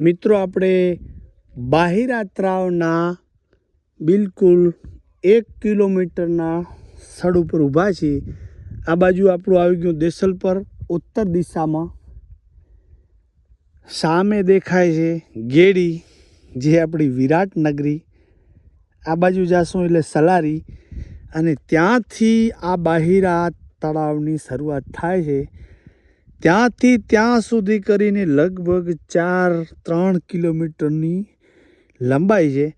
મિત્રો, આપણે બાહિરાત્રાઓના બિલકુલ એક કિલોમીટરના સ્થળ ઉપર ઊભા છીએ. આ બાજુ આપણું આવી ગયું દેસલપર ઉત્તર દિશામાં. સામે દેખાય છે ગેડી, જે આપણી વિરાટનગરી આ બાજુ જાશું એટલે સલારી. અને ત્યાંથી આ બાહિરા તળાવની શરૂઆત થાય છે. ત્યાંથી ત્યાં સુધી કરીને લગભગ ચાર, ત્રણ કિલોમીટરની લંબાઈ છે.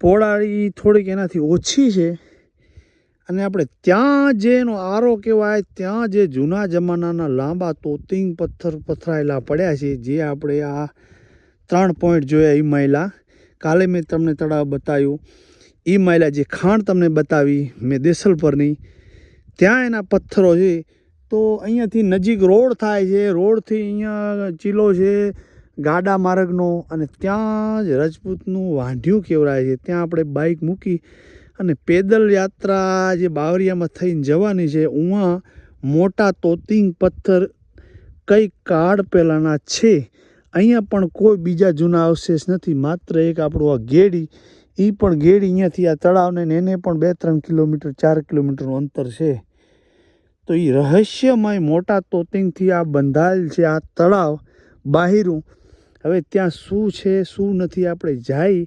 પોળાળી થોડીક એનાથી ઓછી છે. અને આપણે ત્યાં જે એનો આરો કહેવાય, ત્યાં જે જૂના જમાનાના લાંબા તોતિંગ પથ્થર પથરાયેલા પડ્યા છે, જે આપણે આ ત્રણ પોઈન્ટ જોયા એ મહિલા. કાલે મેં તમને તળાવ બતાવ્યું. એ મહિલા જે ખાણ તમને બતાવી, મેં દેસલ પરની ત્યાં એના પથ્થરો છે. તો અહીંયાથી નજીક રોડ થાય છે. રોડથી અહીંયા ચીલો છે, ગાડા માર્ગનો અને ત્યાં જ રજપૂતનું વાંઢિયું કેવરાય છે. ત્યાં આપણે બાઇક મૂકી અને પેદલ યાત્રા જે બાવરિયામાં થઈને જવાની છે ઉવા મોટા તોતિંગ પથ્થર કઈ કાળ પહેલાંના છે. અહીંયા પણ કોઈ બીજા જૂના અવશેષ નથી, માત્ર એક આપણું આ ગેડી એ પણ ગેડી અહીંયાથી આ તળાવને એને પણ બે ત્રણ કિલોમીટર, ચાર કિલોમીટરનું અંતર છે. તો એ રહસ્યમય મોટા તોતિંગથી આ બંધાયેલ છે, આ તળાવ બાહિરું. હવે ત્યાં શું છે, શું નથી આપણે જઈ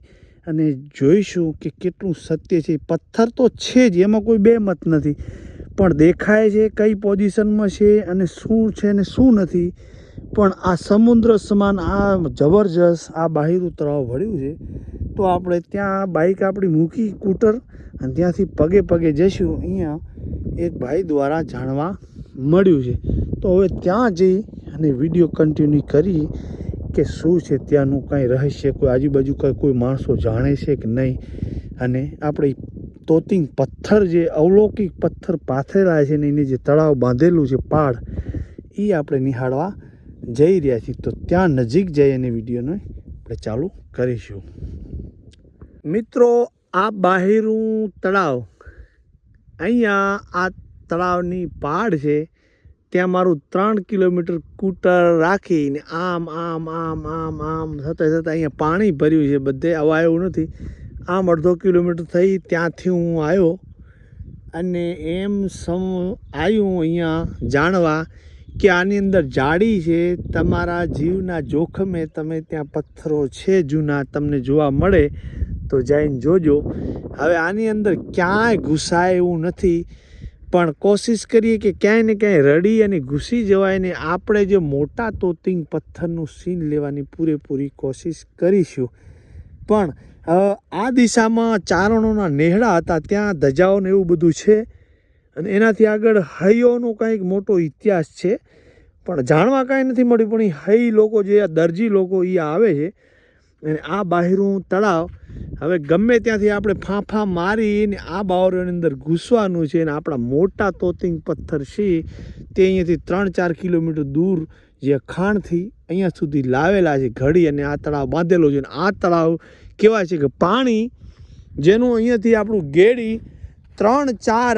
અને જોઈશું કે કેટલું સત્ય છે. પથ્થર તો છે જ, એમાં કોઈ બે મત નથી. પણ દેખાય છે કઈ પોઝિશનમાં છે અને શું છે ને શું નથી. પણ આ સમુદ્ર સમાન, આ જબરજસ્ત, આ બાહિરું તળાવ ભર્યું છે, તો આપણે ત્યાં બાઇક આપણી મૂકી, સ્કૂટર, અને ત્યાંથી પગે પગે જઈશું. અહીંયા એક ભાઈ દ્વારા જાણવા મળ્યું છે. તો હવે ત્યાં જઈ અને વીડિયો કન્ટિન્યુ કરી કે શું છે, ત્યાંનું કાંઈ રહસ્ય, કોઈ આજુબાજુ કાંઈ કોઈ માણસો જાણે છે કે નહીં? અને આપણે તોતિંગ પથ્થર જે અવલૌકિક પથ્થર પાથરેલા છે ને એને જે તળાવ બાંધેલું છે પાડ એ આપણે નિહાળવા જઈ રહ્યા છીએ. તો ત્યાં નજીક જઈ અને વિડીયોને આપણે ચાલુ કરીશું. મિત્રો, આ બાહેરું તળાવ અહીંયા આ તળાવની પાડ છે, ત્યાં મારું ત્રણ કિલોમીટર કૂટર રાખીને આમ આમ આમ આમ આમ, થતાં થતાં અહીંયા પાણી ભર્યું છે બધે. અવાયું નથી. આમ અડધો કિલોમીટર થઈ ત્યાંથી હું આવ્યો અને એમ સમ આવ્યું અહીંયા જાણવા કે આની અંદર જાડી છે. તમારા જીવના જોખમે તમે ત્યાં પથ્થરો છે જૂના, તમને જોવા મળે. તો જઈને જોજો. હવે આની અંદર ક્યાંય ઘૂસાય એવું નથી. પણ કોશિશ કરીએ કે ક્યાંય ને ક્યાંય રડી અને ઘૂસી જવાય ને આપણે જે મોટા તોતિંગ પથ્થરનું સીન લેવાની પૂરેપૂરી કોશિશ કરીશું. પણ આ દિશામાં ચારણોના નેહડા હતા, ત્યાં ધજાઓને એવું બધું છે. અને એનાથી આગળ હૈયોનો કાંઈક મોટો ઇતિહાસ છે. પણ જાણવા કાંઈ નથી મળ્યું, પણ એ હૈ લોકો જે દરજી લોકો એ આવે છે અને આ બાહેરું તળાવ હવે ગમે ત્યાંથી આપણે ફાંફા મારીને આ બાવરીઓની અંદર ઘૂસવાનું છે અને આપણા મોટા તોતિંગ પથ્થર છે, તે અહીંયાથી ત્રણ ચાર કિલોમીટર દૂર જે ખાણથી અહીંયા સુધી લાવેલા છે ઘડી અને આ તળાવ બાંધેલો છે. અને આ તળાવ કહેવાય છે કે પાણી, જેનું અહીંયાથી આપણું ગેડી ત્રણ ચાર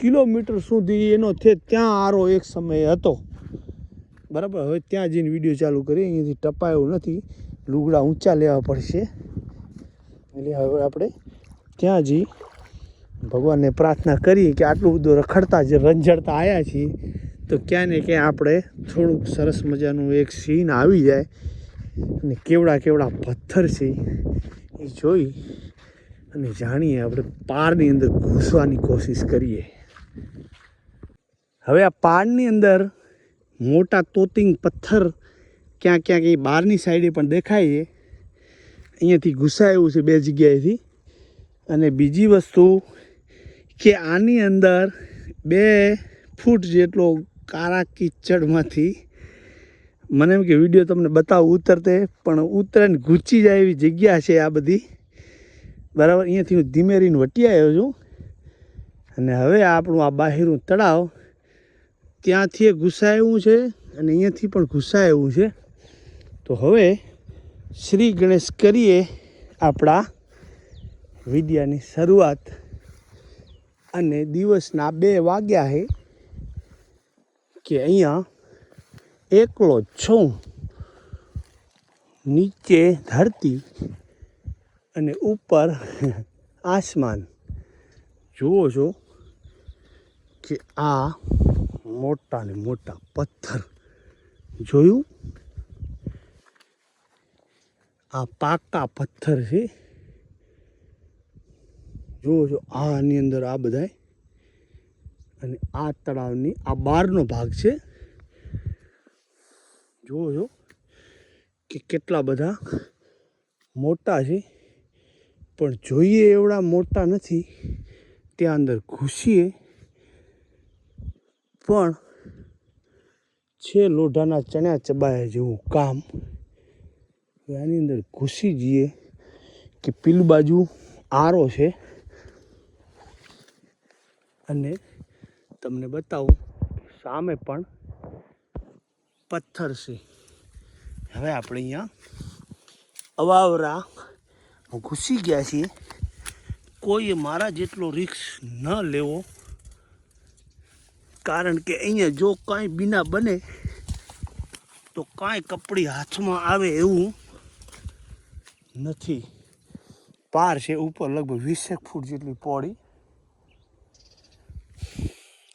કિલોમીટર સુધી એનો છે ત્યાં આરો એક સમયે હતો. બરાબર? હવે ત્યાં જઈને વીડિયો ચાલુ કરીએ, અહીંયાથી ટપાયો નથી. લુગડા ઊંચા લેવા પડશે. એટલે હવે આપણે ત્યાં જઈ ભગવાનને પ્રાર્થના કરીએ કે આટલું બધું રખડતા જે રંજડતા આવ્યા છીએ. તો ક્યાં ને ક્યાં આપણે થોડુંક સરસ મજાનું એક સીન આવી જાય. અને કેવડા કેવડા પથ્થર છે એ જોઈ અને જાણીએ આપણે પારની અંદર ઘૂસવાની કોશિશ કરીએ. હવે આ પારની અંદર મોટા તોતિંગ પથ્થર ક્યાં ક્યાંક એ બહારની સાઈડે પણ દેખાય છે. અહીંયાથી ઘૂસાયું છે બે જગ્યાએથી. અને બીજી વસ્તુ કે આની અંદર બે ફૂટ જેટલો કારા કીચડમાંથી, મને એમ કે વીડિયો તમને બતાવું ઉતરતે, પણ ઉતરે ને ઘૂંચી જાય એવી જગ્યા છે આ બધી. બરાબર, અહીંયાથી હું ધીમે રહીને વટી આવ્યો છું. અને હવે આપણું આ બાહેરું તળાવ, ત્યાંથી એ ઘૂસાયું છે, અને અહીંયાથી પણ ઘૂસાયું છે. તો હવે શ્રી ગણેશ કરીએ આપણા વિદ્યાની શરૂઆત. અને દિવસના બે વાગ્યા છે કે અહીંયા એકલો છું. નીચે ધરતી અને ઉપર આસમાન. જુઓ છો કે આ મોટા ને મોટા પથ્થર જોયું? આ પાકા પથ્થર છે. જુઓ જો આની અંદર આ બધાય. અને આ તળાવની આ બહારનો ભાગ છે. જુઓ છો કે કેટલા બધા મોટા છે. પણ જોઈએ એવડા મોટા નથી. ત્યાં અંદર ઘૂસીએ. પણ છે લોઢાના ચણ્યા ચબાયા જેવું કામ. આની અંદર ઘૂસી જઈએ કે પેલી બાજુ આરો છે. અને તમને બતાવું, સામે પણ પથ્થર છે. હવે આપણે અહીંયા અવાવરા ઘૂસી ગયા છીએ. કોઈએ મારા જેટલો રિક્સ ન લેવો, કારણ કે અહીંયા જો કાંઈ બીના બને, તો કાંઈ કપડી હાથમાં આવે એવું નથી. પાર છે ઉપર, લગભગ વીસેક ફૂટ જેટલી પોડી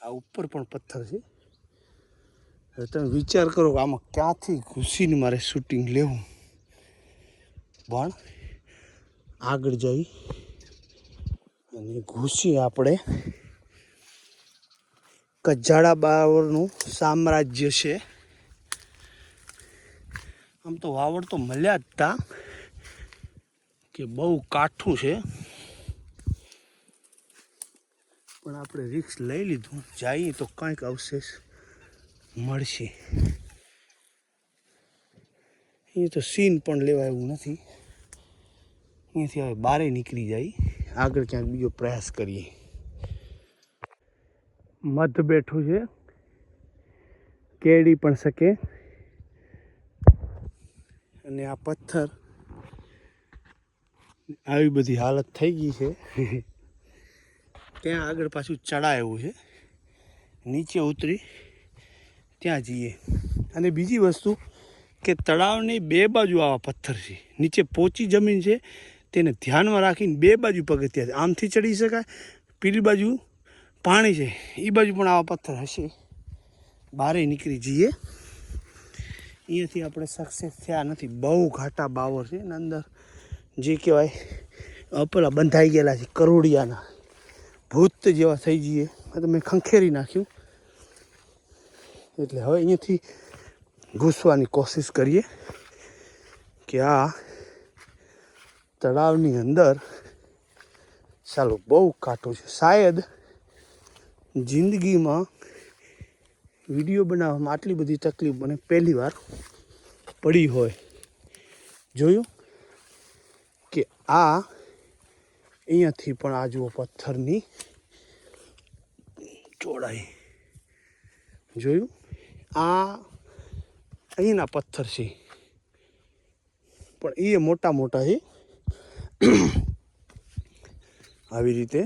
આ ઉપર પણ પથ્થર છે. તમે વિચાર કરો કે આમાં ક્યાંથી ઘૂસીને મારે શૂટિંગ લેવું. પણ આગળ જઈ અને ઘૂસી આપણે કજાડા બાવરનું સામ્રાજ્ય છે. આમ તો વાવડ તો મળ્યા જ તા. કે બહુ કાઠું છે. પણ આપણે રિક્સ લઈ લીધું. જઈએ તો કાંઈક અવશેષ મળશે. અહીંયા તો સીન પણ લેવા એવું નથી. અહીંયાથી હવે બારે નીકળી જાય. આગળ ક્યાંક બીજો પ્રયાસ કરીએ. મધ બેઠું છે. કેળી પણ શકે. અને આ પથ્થર આવી બધી હાલત થઈ ગઈ છે. ત્યાં આગળ પાછું ચડાયું છે. નીચે ઉતરી ત્યાં જઈએ. અને બીજી વસ્તુ કે તળાવની બે બાજુ આવા પથ્થર છે. નીચે પોચી જમીન છે. તેને ધ્યાનમાં રાખીને બે બાજુ પગથિયા છે. આમથી ચડી શકાય, પેલી બાજુ પાણી છે. એ બાજુ પણ આવા પથ્થર હશે. બારે નીકળી જઈએ. અહીંયાથી આપણે સક્સેસ થયા નથી. બહુ ઘાટા બાવર છે. અને અંદર જે કહેવાય પેલા બંધાઈ ગયેલા છે, કરોડિયાના. ભૂત જેવા થઈ જઈએ. તો મેં ખંખેરી નાખ્યું. એટલે હવે અહીંયાથી ઘૂસવાની કોશિશ કરીએ કે આ તળાવની અંદર, ચાલો બહુ કાંટો છે. શાયદ જિંદગીમાં વીડિયો બનાવવામાં આટલી બધી તકલીફ મને પહેલી વાર પડી હોય. જોયું? કે આ અહીંયાથી પણ આ જુઓ પથ્થરની ચોડાઈ જોયું? આ અહીંના પથ્થર છે. પણ એ મોટા મોટા છે. આવી રીતે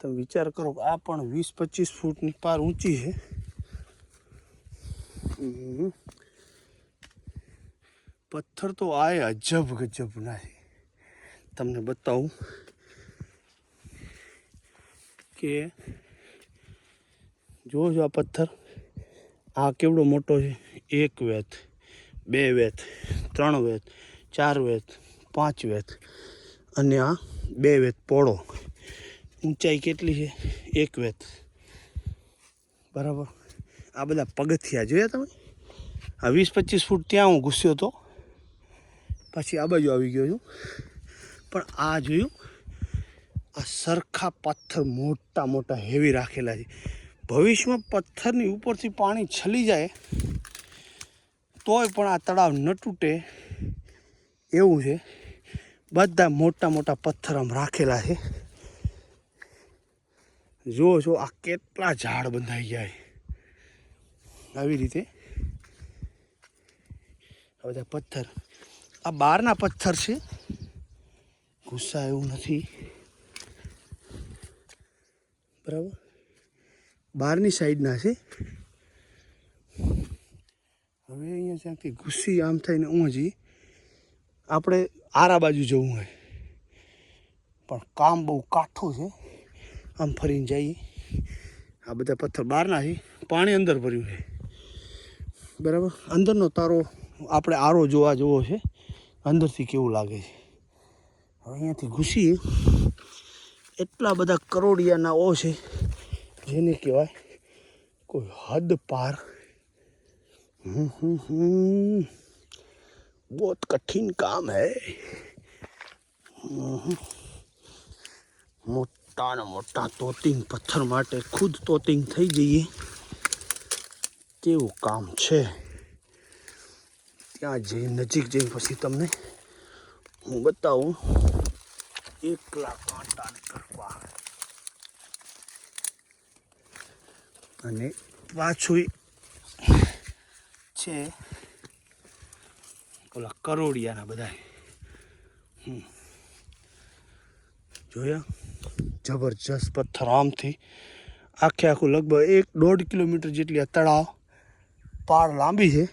તમે વિચાર કરો કે આ પણ વીસ પચીસ ફૂટની પાર ઊંચી છે. હમ. પથ્થર તો આય અજબ ગજબ નથી તમને બતાવું કે જો જો આ પથ્થર, આ કેવડો મોટો છે? એક વેત, બે વેત, ત્રણ વેત, ચાર વેત, પાંચ વેત અને આ બે વેત પોળો. ઊંચાઈ કેટલી છે? એક વેત. બરાબર? આ બધા પગથિયા જોયા તમે? આ વીસ પચીસ ફૂટ ત્યાં હું ઘૂસ્યો હતો પછી આ બાજુ આવી ગયો છું. પણ આ જોયું, આ સરખા પથ્થર, મોટા મોટા હેવી રાખેલા છે. ભવિષ્યમાં પથ્થરની ઉપરથી પાણી છલી જાય, તોય પણ આ તળાવ ન તૂટે એવું છે. બધા મોટા મોટા પથ્થર આમ રાખેલા છે. જુઓ છો, આ કેટલા ઝાડ બંધાઈ જાય આવી રીતે આ બધા પથ્થર આ બહારના પથ્થર છે. ગુસ્સા એવું નથી. બરાબર? બહારની સાઈડના છે. હવે અહીંયા જ્યાંથી ઘૂસી આમ થઈને હું આપણે આરા બાજુ જવું હોય. પણ કામ બહુ કાઠું છે. આમ ફરીને જઈએ. આ બધા પથ્થર બહારના છે. પાણી અંદર ભર્યું છે. બરાબર? અંદરનો તારો આપણે આરો જોવા જેવો છે. અંદરથી કેવું લાગે છે? હવે અહીંયાથી ઘૂસીએ. એટલા બધા કરોડિયાના ઓ છે, જેને કહેવાય કોઈ હદ પાર. બહુ કઠિન કામ હૈ. મોટા ને મોટા તોતિંગ પથ્થર માટે ખુદ તોતિંગ થઈ જઈએ. તેવું કામ છે? ત્યાં જઈ નજીક જઈ પછી તમને હું બતાવું. એકલા કાંટા કરવા અને પાછું છે ઓલા કરોડિયાના બધા જોયા? જબરજસ્ત પથ્થર આમથી. આખે આખું લગભગ એક દોઢ કિલોમીટર જેટલી આ તળાવ પાર લાંબી છે.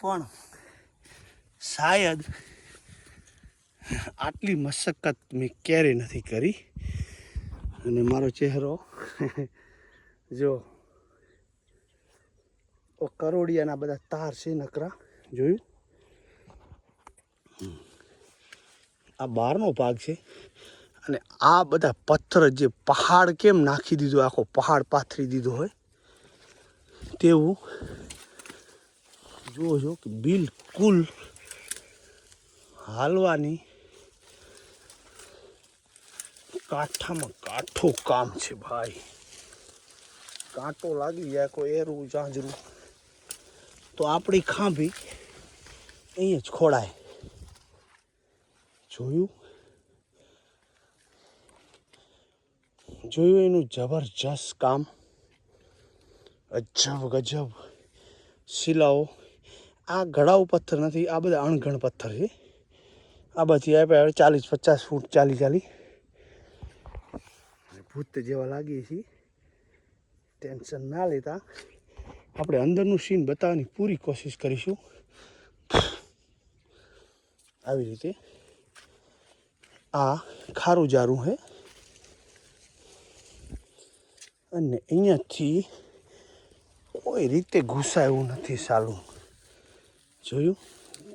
પણ શાયદ આટલી મશક્કત મેં ક્યારેય નથી કરી. અને મારો ચહેરો જો કરોડિયાના બધા તાર છે નકરા, જોયું? આ બહારનો ભાગ છે. અને આ બધા પથ્થર જે પહાડ કેમ નાખી દીધો, આખો પહાડ પાથરી દીધો હોય, તેવું જુઓ છો કે બિલકુલ હાલવાની કાંઠામાં કાઠું કામ છે ભાઈ. કાંટો લાગી જાય કોઈ એરું ઝાંઝરું. તો આપણી ખાંભી અહીંયા જ ખોડાય જોયું? જોયું એનું જબરજસ્ત કામ? અજબ ગજબ શિલાઓ આ ઘડાઉ પથ્થર નથી, આ બધા અણઘણ પથ્થર છે. આ બધી આપ્યા ચાલીસ, પચાસ ફૂટ ચાલી ચાલી. ભૂત જેવા લાગીએ છીએ ટેન્શન ના લેતા. આપણે અંદરનું સીન બતાવવાની પૂરી કોશિશ કરીશું. આવી રીતે. આ ખારું જારું છે. અને અહીંયાથી કોઈ રીતે ઘૂસાયું નથી સાલું. જોયું?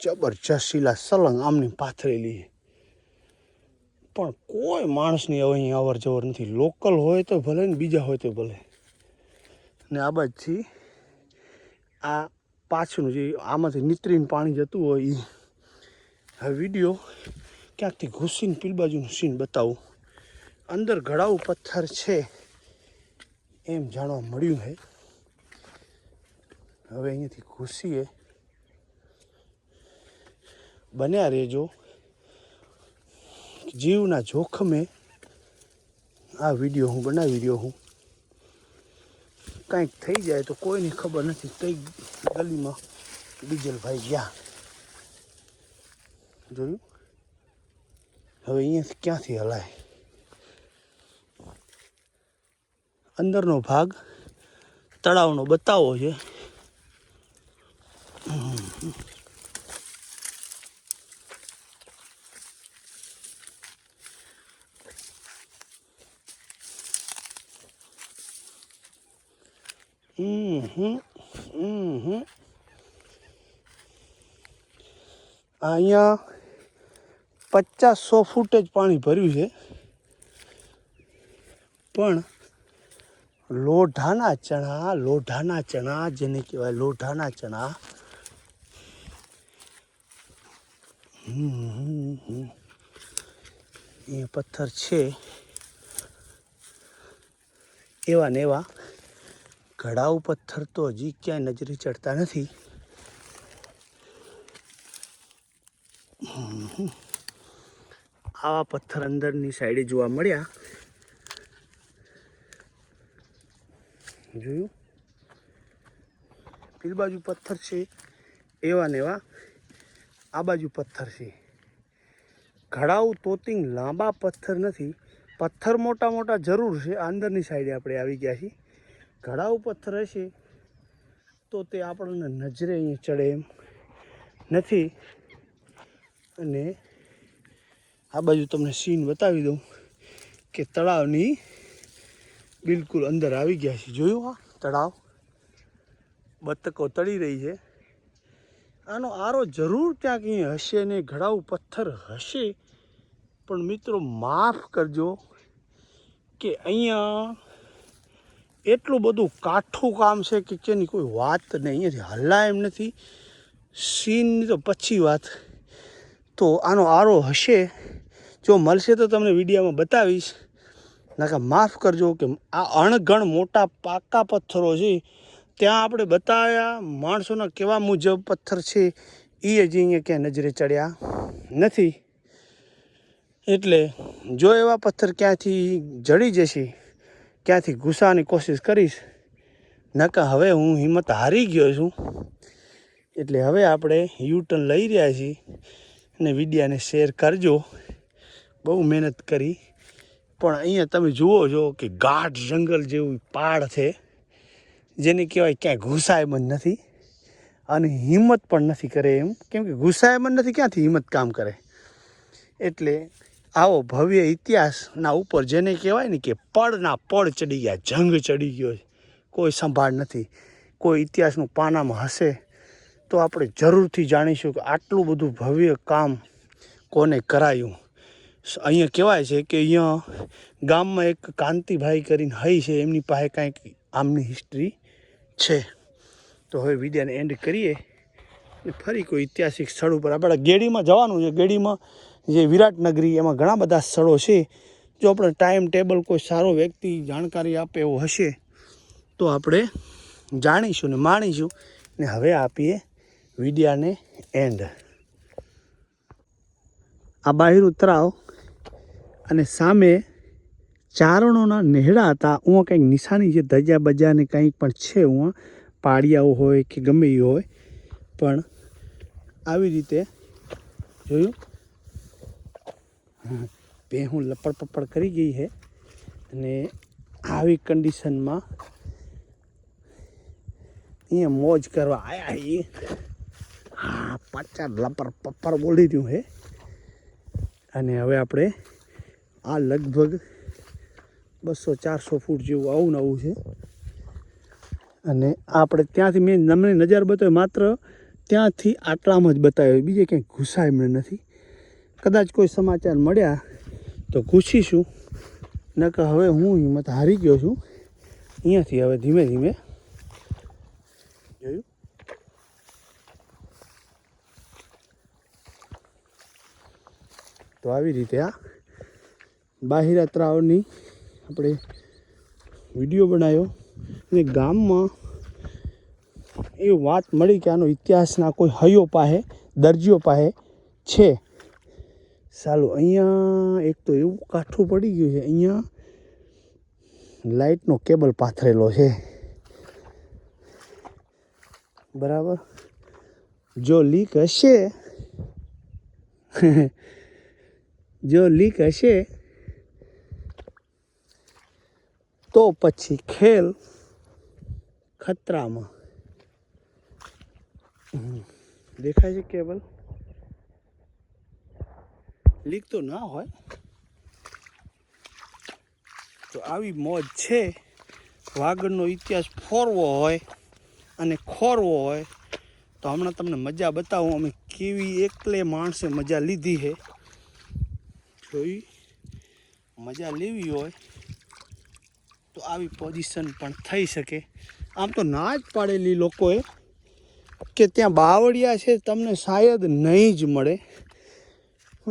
જબરજસ્ત શીલા સલંગ આમની પાથરેલી પણ કોઈ માણસની હવે અહીં અવર જવર નથી. લોકલ હોય તો ભલે ને બીજા હોય તો ભલે. ને આ બાજુથી આ પાછળનું જે આમાંથી નીતરીને પાણી જતું હોય એ હવે વીડિયો ક્યાંકથી ઘૂસીને પીલ બાજુનું સીન બતાવું. અંદર ઘડાઉ પથ્થર છે એમ જાણવા મળ્યું છે. હવે અહીંયાથી ઘૂસીએ. બન્યા રહેજો. જીવના જોખમે આ વીડિયો હું બનાવી રહ્યો હું. કંઈક થઈ જાય તો કોઈને ખબર નથી કઈ ગલીમાં ડીઝલભાઈ ગયા. જોયું? હવે અહીંયાથી ક્યાંથી હલાય? અંદરનો ભાગ તળાવનો બતાવો છે. અહીંયા પચાસ સો ફૂટ જ પાણી ભર્યું છે. પણ લોઢાના ચણા લોઢાના ચણા જેને કહેવાય લોઢાના ચણા. એ પથ્થર છે. એવા ને એવા ઘડાઉ પથ્થર તો હજી ક્યાંય નજરે ચડતા નથી. આવા પથ્થર અંદરની સાઈડે જોવા મળ્યા. જોયું? પેલી બાજુ પથ્થર છે, એવા ને એવા. આ બાજુ પથ્થર છે. ઘડાઉ તોતિંગ લાંબા પથ્થર નથી. પથ્થર મોટા મોટા જરૂર છે. અંદરની સાઈડે આપણે આવી ગયા છીએ. ઘડાઉ પથ્થર હશે તો તે આપણને નજરે અહીંયા ચડે એમ નથી. અને આ બાજુ તમને સીન બતાવી દઉં કે તળાવની બિલકુલ અંદર આવી ગયા છે. જોયું આ તળાવ. બતકો તળી રહી છે. આનો આરો જરૂર ક્યાંક અહીં હશે ને ઘડાઉ પથ્થર હશે. પણ મિત્રો માફ કરજો કે અહીંયા એટલું બધું કાઠું કામ છે કે જેની કોઈ વાત નહીં અહીંયાથી હલ્લા એમ નથી. સીનની તો પછી વાત. તો આનો આરો હશે. જો મળશે તો તમને વિડીયોમાં બતાવીશ. નાકા માફ કરજો કે આ અણઘણ મોટા પાકા પથ્થરો છે. ત્યાં આપણે બતાવ્યા માણસોના કેવા મુજબ પથ્થર છે. એ હજી અહીંયા ક્યાં નજરે ચડ્યા નથી. એટલે જો એવા પથ્થર ક્યાંથી જડી જશે ક્યાંથી ઘૂસવાની કોશિશ કરીશ? નકા હવે હું હિંમત હારી ગયો છું. એટલે હવે આપણે યુટર્ન લઈ રહ્યા છીએ અને વિડીયાને શેર કરજો. બહુ મહેનત કરી. પણ અહીંયા તમે જુઓ છો કે ગાઢ જંગલ જેવું પાડ છે, જેને કહેવાય ક્યાંય ઘૂસાયમન નથી અને હિંમત પણ નથી કરે એમ. કેમ કે ઘૂસાયમન નથી, ક્યાંથી હિંમત કામ કરે? એટલે આવો ભવ્ય ઇતિહાસના ઉપર જેને કહેવાય ને કે પડના પડ ચડી ગયા, જંગ ચડી ગયો કોઈ સંભાળ નથી. કોઈ ઇતિહાસનું પાનામાં હશે તો આપણે જરૂરથી જાણીશું કે આટલું બધું ભવ્ય કામ કોને કરાયું. અહીંયા કહેવાય છે કે અહીંયા ગામમાં એક કાંતિભાઈ કરીને હઈ છે, એમની પાસે કાંઈક આમની હિસ્ટ્રી છે. તો હવે વિડીયાને એન્ડ કરીએ. ફરી કોઈ ઐતિહાસિક સ્થળ ઉપર. આપણે ગેડીમાં જવાનું છે. ગેડીમાં જે વિરાટનગરી એમાં ઘણા બધા સ્થળો છે. જો આપણે ટાઈમ ટેબલ કોઈ સારો વ્યક્તિ જાણકારી આપે એવો હશે, તો આપણે જાણીશું ને માણીશું. ને હવે આપીએ વિડિયાને એન્ડ આ બાહિર ઉતરાવ અને સામે ચારણોના નેહડા હતા. હું કંઈક નિશાની છે ધજા બજા ને કંઈક પણ છે હું પાડિયાઓ હોય કે ગમે એ હોય. પણ આવી રીતે જોયું. હા, ભેહું લપડ પપડ કરી ગઈ છે અને આવી કન્ડિશનમાં અહીંયા મોજ કરવા આવ્યા એ હા પાછા લપર પપર બોલી રહ્યું હે. અને હવે આપણે આ લગભગ બસો ચારસો ફૂટ જેવું આવું નવું છે. અને આપણે ત્યાંથી મેં તમને નજર બતાવ્યો માત્ર ત્યાંથી આટલામાં જ બતાવ્યો બીજે ક્યાંય ઘુસાય મને નથી. કદાચ કોઈ સમાચાર મળ્યા તો પૂછીશું. નકર હવે હું હિંમત હારી ગયો છું. અહીંયાથી હવે ધીમે ધીમે. જોયું? તો આવી રીતે આ બાહિરા ત્રાવની આપણે વીડિયો બનાવ્યો. અને ગામમાં એ વાત મળી કે આનો ઇતિહાસના કોઈ હૈયો પાસે દરજીઓ પાસે છે. સાલું અહીંયા એક તો એવું કાઠું પડી ગયું છે, અહીંયા લાઇટનો કેબલ પાથરેલો છે. બરાબર? જો લીક હશે, જો લીક હશે, તો પછી ખેલ ખતરામાં. હમ. દેખાય છે કેબલ? લીક તો ના હોય. તો આવી મોજ છે. વાગડનો ઇતિહાસ ફોરવો હોય અને ખોરવો હોય. તો હમણાં તમને મજા બતાવું અમે કેવી એકલે માણસે મજા લીધી છે જોઈ? મજા લેવી હોય. તો આવી પોઝિશન પણ થઈ શકે. આમ તો ના જ પાડેલી લોકોએ કે ત્યાં બાવળિયા છે, તમને શાયદ નહીં જ મળે.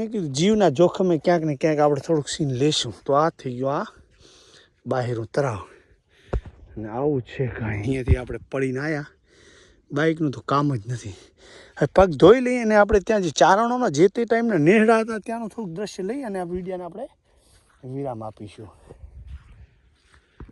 મેં કીધું, જીવના જોખમે ક્યાંક ને ક્યાંક આપણે થોડુંક સીન લેશું. તો આ થઈ ગયું આ બાહેરું તરાવ. અને આવું છે કાંઈ. અહીંયાથી આપણે પડીને આવ્યા બાઇકનું તો કામ જ નથી. હવે પગ ધોઈ લઈએ અને આપણે ત્યાં જે ચારણોના જે તે ટાઈમના નેહડા હતા, ત્યાંનું થોડુંક દ્રશ્ય લઈ અને આ વિડીયાને આપણે વિરામ આપીશું.